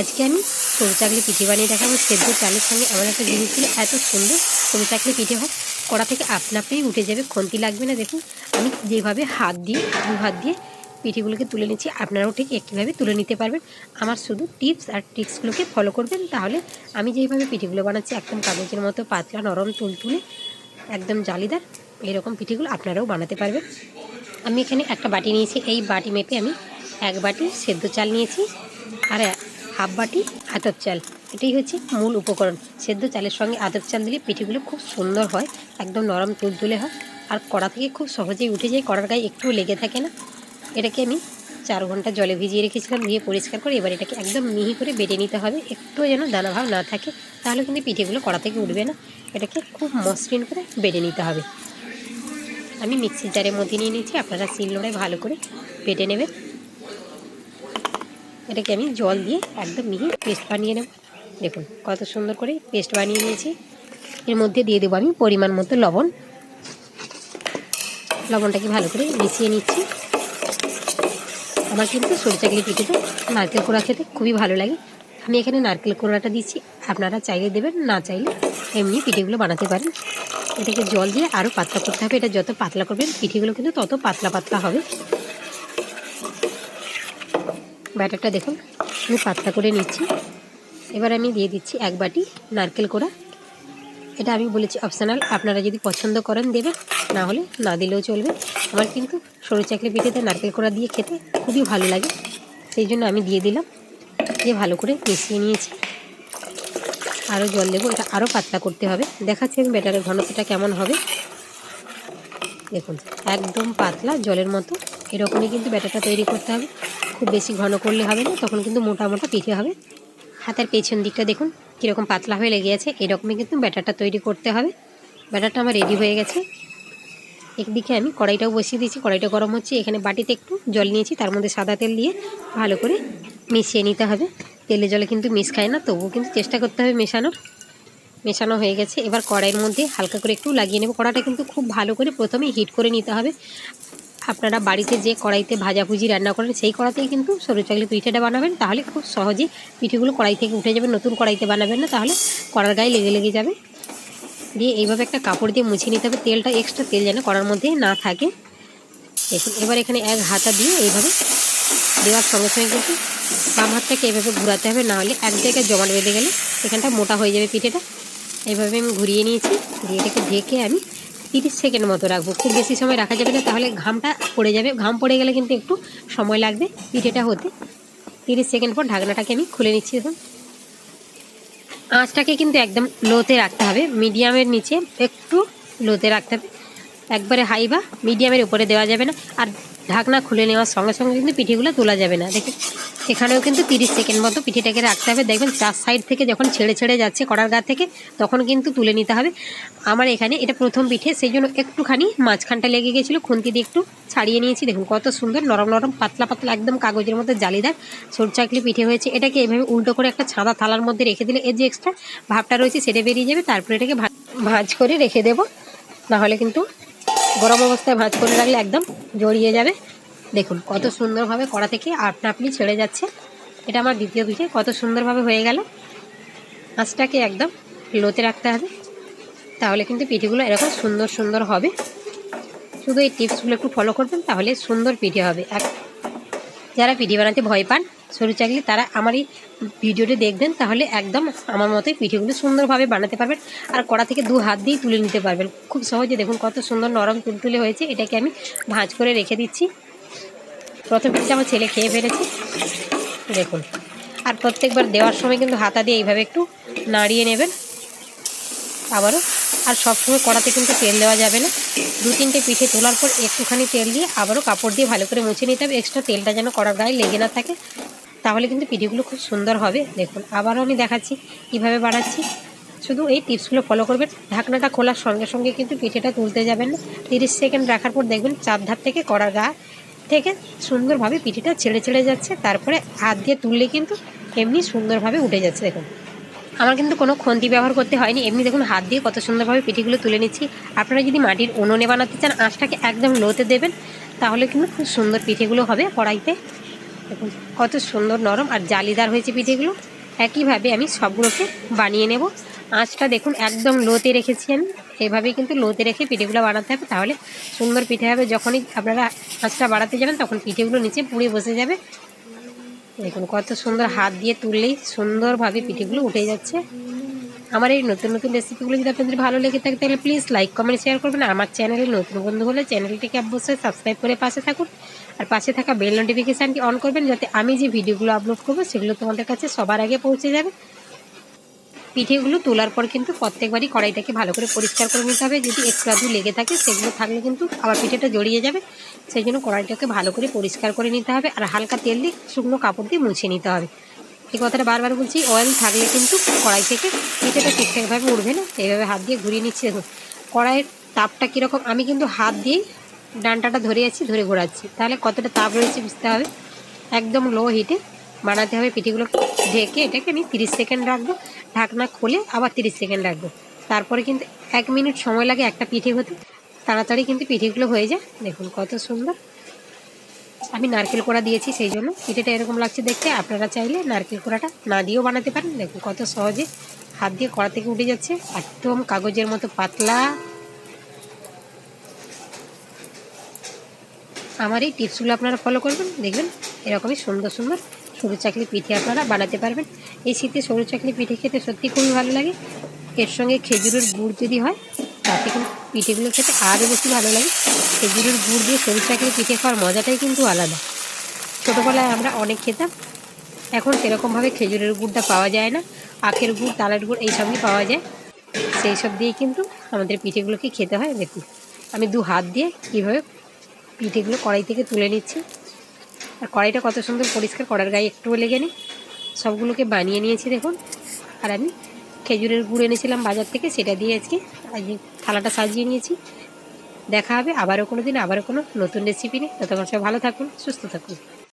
আজকে আমি সরু চাকলি পিঠে বানিয়ে দেখাবো। সেদ্ধ চালের সঙ্গে এমন একটা জিনিস ছিল এত সুন্দর সরু চাকলি পিঠে হয়। কড়া থেকে আপনা আপনিই উঠে যাবে, খন্তি লাগবে না। দেখুন, আমি যেভাবে হাত দিয়ে, দু হাত দিয়ে পিঠেগুলোকে তুলে নিচ্ছি, আপনারাও ঠিক একইভাবে তুলে নিতে পারবেন। আমার শুধু টিপস আর ট্রিক্সগুলোকে ফলো করবেন, তাহলে আমি যেইভাবে পিঠেগুলো বানাচ্ছি, একদম কাগজের মতো পাতলা, নরম, তুলতুলে, একদম জালিদার, এরকম পিঠেগুলো আপনারাও বানাতে পারবেন। আমি এখানে একটা বাটি নিয়েছি, এই বাটি মেপে আমি এক বাটি সেদ্ধ চাল নিয়েছি। আর হাফ বাটি আতপ চাল। এটাই হচ্ছে মূল উপকরণ। সেদ্ধ চালের সঙ্গে আতপ চাল দিলে পিঠেগুলো খুব সুন্দর হয়, একদম নরম তুলতুলে হয়। আর কড়া থেকে খুব সহজেই উঠে যায়, কড়ার গায়ে একটু লেগে থাকে না। এটাকে আমি চার ঘণ্টা জলে ভিজিয়ে রেখেছিলাম, ধুয়ে পরিষ্কার করে এবার এটাকে একদম মিহি করে বেটে নিতে হবে। একটু যেন দানাভাব না থাকে, তাহলে কিন্তু পিঠেগুলো কড়া থেকে উঠবে না। এটাকে খুব মসৃণ করে বেটে নিতে হবে। আমি মিক্সির জারের মধ্যে নিয়ে নিচ্ছি আপনারা শিলনোড়ায় ভালো করে বেটে নেবেন। এটাকে আমি জল দিয়ে একদম মিহি পেস্ট বানিয়ে নেব। দেখুন কত সুন্দর করে পেস্ট বানিয়ে নিয়েছি। এর মধ্যে দিয়ে দেবো আমি পরিমাণ মতো লবণ। লবণটাকে ভালো করে মিশিয়ে নিচ্ছি। আমার কিন্তু সরু চাকলি পিঠেতে নারকেল কোড়া খেতে খুবই ভালো লাগে। আমি এখানে নারকেল কোড়াটা দিচ্ছি। আপনারা চাইলে দেবেন, না চাইলে এমনি পিঠেগুলো বানাতে পারেন। এটাকে জল দিয়ে আরও পাতলা করতে হবে। এটা যত পাতলা করবেন, পিঠেগুলো কিন্তু তত পাতলা পাতলা হবে। ব্যাটারটা দেখুন, আমি পাতলা করে নিচ্ছি। এবার আমি দিয়ে দিচ্ছি এক বাটি নারকেল কোড়া। এটা আমি বলেছি অপশনাল আপনারা যদি পছন্দ করেন দেবেন, না হলে না দিলেও চলবে। আমার কিন্তু সরু চাকরি পিঠেতে নারকেল কোড়া দিয়ে খেতে খুবই ভালো লাগে, সেই জন্য আমি দিয়ে দিলাম। দিয়ে ভালো করে মিশিয়ে নিয়েছি। আরও জল দেবো, এটা আরও পাতলা করতে হবে। দেখাচ্ছি আমি ব্যাটারের ঘনত্বটা কেমন হবে। দেখুন, একদম পাতলা জলের মতো। এরকমই কিন্তু ব্যাটারটা তৈরি করতে হবে। খুব বেশি ঘন করলে হবে না, তখন কিন্তু মোটা মোটা পিঠে হবে। হাতের পেছন দিকটা দেখুন, কীরকম পাতলা হয়ে লেগে আছে, এরকমই কিন্তু ব্যাটারটা তৈরি করতে হবে। ব্যাটারটা আমার রেডি হয়ে গেছে। একদিকে আমি কড়াইটাও বসিয়ে দিয়েছি, কড়াইটা গরম হচ্ছে, এখানে বাটিতে একটু জল নিয়েছি, তার মধ্যে সাদা তেল দিয়ে ভালো করে মিশিয়ে নিতে হবে। তেলে জলে কিন্তু মিশ খায় না, তবুও কিন্তু চেষ্টা করতে হবে মেশানোর মেশানো হয়ে গেছে, এবার কড়াইয়ের মধ্যে হালকা করে একটু লাগিয়ে নেব। কড়াটা কিন্তু খুব ভালো করে প্রথমে হিট করে নিতে হবে। আপনারা বাড়িতে যে কড়াইতে ভাজাভুজি রান্না করেন, সেই কড়াতেই কিন্তু সরু চাকলি পিঠেটা বানাবেন। তাহলে খুব সহজেই পিঠেগুলো কড়াই থেকে উঠে যাবে, নতুন কড়াইতে বানাবেন না, তাহলে কড়ার গায়ে লেগে লেগে যাবে। দিয়ে এইভাবে একটা কাপড় দিয়ে মুছে নিতে হবে, তেলটা এক্সট্রা তেল যেন কড়ার মধ্যে না থাকে। দেখুন, এবার এখানে এক হাতা দিয়ে এইভাবে দেওয়ার সঙ্গে সঙ্গে কিন্তু বাম হাতটাকে এভাবে ঘোরাতে হবে নাহলে এক জায়গায় জমাট বেঁধে গেলে এখানটা মোটা হয়ে যাবে পিঠেটা। এইভাবে আমি ঘুরিয়ে নিয়েছি, দিয়ে এটাকে ঢেকে আমি তিরিশ সেকেন্ড মতো রাখব। খুব বেশি সময় রাখা যাবে না, তাহলে ঘামটা পড়ে যাবে। ঘাম পড়ে গেলে কিন্তু একটু সময় লাগবে পিঠেটা হতে। তিরিশ সেকেন্ড পর ঢাকনাটাকে আমি খুলে নিচ্ছি দেখুন আঁচটাকে কিন্তু একদম লোতে রাখতে হবে। মিডিয়ামের নিচে একটু লোতে রাখতে হবে। একবারে হাই বা মিডিয়ামের উপরে দেওয়া যাবে না। আর ঢাকনা খুলে নেওয়ার সঙ্গে সঙ্গে কিন্তু পিঠেগুলো তোলা যাবে না। দেখুন, এখানেও কিন্তু তিরিশ সেকেন্ড মতো পিঠেটাকে রাখতে হবে। দেখবেন চার সাইড থেকে যখন ছেড়ে ছেড়ে যাচ্ছে কড়ার গা থেকে, তখন কিন্তু তুলে নিতে হবে। আমার এখানে এটা প্রথম পিঠে, সেই জন্য একটুখানি মাঝখানটা লেগে গেছিল, খুন্তি দিয়ে একটু ছাড়িয়ে নিয়েছি। দেখুন, কত সুন্দর নরম নরম পাতলা পাতলা একদম কাগজের মতো জালিদার সরচাকলি পিঠে হয়েছে। এটাকে এভাবে উল্টো করে একটা ছাদা থালার মধ্যে রেখে দিলে এর যে এক্সট্রা ভাবটা রয়েছে, সেটা বেরিয়ে যাবে। তারপরে এটাকে ভাঁজ করে রেখে দেবো। নাহলে কিন্তু গরম অবস্থায় ভাঁজ করে রাখলে একদম জড়িয়ে যাবে। দেখুন, কত সুন্দরভাবে কড়া থেকে আপনা আপনি ছেড়ে যাচ্ছে। এটা আমার দ্বিতীয় পিঠে, কত সুন্দরভাবে হয়ে গেল। আঁচটাকে একদম লোতে রাখতে হবে। তাহলে কিন্তু পিঠেগুলো এরকম সুন্দর সুন্দর হবে। শুধু এই টিপসগুলো একটু ফলো করবেন, তাহলে সুন্দর পিঠে হবে। এক যারা পিঠে বানাতে ভয় পান সরু চাকলি তারা আমার এই ভিডিওটি দেখবেন, তাহলে একদম আমার মতোই পিঠেগুলো সুন্দরভাবে বানাতে পারবেন আর কড়া থেকে দু হাত দিয়েই তুলে নিতে পারবেন। খুব সহজে দেখুন কত সুন্দর নরম তুলতুলে হয়েছে, এটাকে আমি ভাঁজ করে রেখে দিচ্ছি। প্রথম পিঠটা আমার ছেলে খেয়ে ফেলেছি, দেখুন। আর প্রত্যেকবার দেওয়ার সময় কিন্তু হাতা দিয়ে এইভাবে একটু নাড়িয়ে নেবেন আবারও। আর সবসময় কড়াতে কিন্তু তেল দেওয়া যাবে না। দু তিনটে পিঠে তোলার পর একটুখানি তেল দিয়ে আবারও কাপড় দিয়ে ভালো করে মুছে নিতে হবে। এক্সট্রা তেলটা যেন কড়ার গায়ে লেগে না থাকে। তাহলে কিন্তু পিঠেগুলো খুব সুন্দর হবে। দেখুন, আবারও আমি দেখাচ্ছি কীভাবে বাড়াচ্ছি। শুধু এই টিপসগুলো ফলো করবেন। ঢাকনাটা খোলার সঙ্গে সঙ্গে কিন্তু পিঠেটা তুলতে যাবেন না। তিরিশ সেকেন্ড রাখার পর দেখবেন চার ধার থেকে কড়ার গা থেকে সুন্দরভাবে পিঠেটা ছেড়ে ছেড়ে যাচ্ছে। তারপরে হাত দিয়ে তুললে কিন্তু এমনি সুন্দরভাবে উঠে যাচ্ছে। দেখুন, আমার কিন্তু কোনো খন্তি ব্যবহার করতে হয়নি। এমনি দেখুন হাত দিয়ে কত সুন্দরভাবে পিঠেগুলো তুলে নিচ্ছি। আপনারা যদি মাটির উনুনে বানাতে চান, আঁচটাকে একদম লোতে দেবেন, তাহলে কিন্তু খুব সুন্দর পিঠেগুলো হবে কড়াইতে। দেখুন, কত সুন্দর নরম আর জালিদার হয়েছে পিঠেগুলো। একইভাবে আমি সবগুলোকে বানিয়ে নেব। আঁচটা দেখুন, একদম লোতে রেখেছি আমি। এভাবেই কিন্তু লোতে রেখে পিঠেগুলো বানাতে হবে। তাহলে সুন্দর পিঠে হবে। যখনই আপনারা আঁচটা বাড়াতে যাবেন, তখন পিঠেগুলো নিচে পুড়ে বসে যাবে। দেখুন, কত সুন্দর হাত দিয়ে তুললেই সুন্দরভাবে পিঠেগুলো উঠে যাচ্ছে। আমার এই নতুন নতুন রেসিপিগুলো যদি আপনাদের ভালো লেগে থাকে, তাহলে প্লিজ লাইক কমেন্ট শেয়ার করবেন। আমার চ্যানেলে নতুন বন্ধু হলে চ্যানেলটিকে অবশ্যই সাবস্ক্রাইব করে পাশে থাকুন। আর পাশে থাকা বেল নোটিফিকেশানটি অন করবেন, যাতে আমি যে ভিডিওগুলো আপলোড করব, সেগুলো তোমাদের কাছে সবার আগে পৌঁছে যাবে। পিঠেগুলো তোলার পর কিন্তু প্রত্যেকবারই কড়াইটাকে ভালো করে পরিষ্কার করে নিতে হবে। যদি একটু আধটু লেগে থাকে, সেগুলো থাকলে কিন্তু আবার পিঠেটা জড়িয়ে যাবে। সেই জন্য কড়াইটাকে ভালো করে পরিষ্কার করে নিতে হবে। আর হালকা তেল দিয়ে শুকনো কাপড় দিয়ে মুছে নিতে হবে। এই কথাটা বারবার বলছি অয়েল থাকলে কিন্তু কড়াই থেকে পিঠেটা ঠিকঠাকভাবে উঠবে না। এইভাবে হাত দিয়ে ঘুরিয়ে নিচ্ছি দেখুন, কড়াইয়ের তাপটা কীরকম, আমি কিন্তু হাত দিয়েই ডান্টাটা ধরে আছি, ধরে ঘোরাচ্ছি। তাহলে কতটা তাপ রয়েছে বুঝতে হবে। একদম লো হিটে বানাতে হবে পিঠেগুলো, ঢেকে এটাকে আমি তিরিশ সেকেন্ড রাখব, ঢাকনা খুলে আবার তিরিশ সেকেন্ড রাখব। তারপরে কিন্তু এক মিনিট সময় লাগে একটা পিঠে হতে, তাড়াতাড়ি কিন্তু পিঠেগুলো হয়ে যায়। দেখুন কত সুন্দর। আমি নারকেল কোড়া দিয়েছি, সেই জন্য। পিঠেটা এরকম লাগছে দেখতে। আপনারা চাইলে নারকেল কোড়াটা না দিয়েও বানাতে পারেন। দেখুন কত সহজে হাত দিয়ে কড়া থেকে উঠে যাচ্ছে। একদম কাগজের মতো পাতলা। আমার এই টিপসগুলো আপনারা ফলো করবেন, দেখবেন এরকমই সুন্দর সুন্দর সরু চাকলি পিঠে আপনারা বানাতে পারবেন। এই শীতে সরু চাকলি পিঠে খেতে সত্যি খুবই ভালো লাগে। এর সঙ্গে খেজুরের গুড় যদি হয়, তাতে কিন্তু পিঠেগুলো খেতে আরও বেশি ভালো লাগে। খেজুরের গুড় দিয়ে সরু চাকলি পিঠে খাওয়ার মজাটাই কিন্তু আলাদা। ছোটোবেলায় আমরা অনেক খেতাম। এখন সেরকমভাবে খেজুরের গুড়টা পাওয়া যায় না। আখের গুড়, তালের গুড় এইসবই পাওয়া যায়। সেই সব দিয়ে কিন্তু আমাদের পিঠেগুলোকে খেতে হয়। দেখুন, আমি দু হাত দিয়ে কীভাবে পিঠেগুলো কড়াই থেকে তুলে নিচ্ছি। আর কড়াইটা কত সুন্দর পরিষ্কার কড়ার গায়ে একটুও লেগে নেই। সবগুলোকে বানিয়ে নিয়েছি, দেখুন। আর আমি খেজুরের গুড় এনেছিলাম বাজার থেকে, সেটা দিয়ে আজকে আজ থালাটা সাজিয়ে নিয়েছি। দেখা হবে। আবারও কোনো দিন, আবারও কোনো নতুন রেসিপি নিয়ে। ততক্ষণ সব ভালো থাকুন, সুস্থ থাকুন।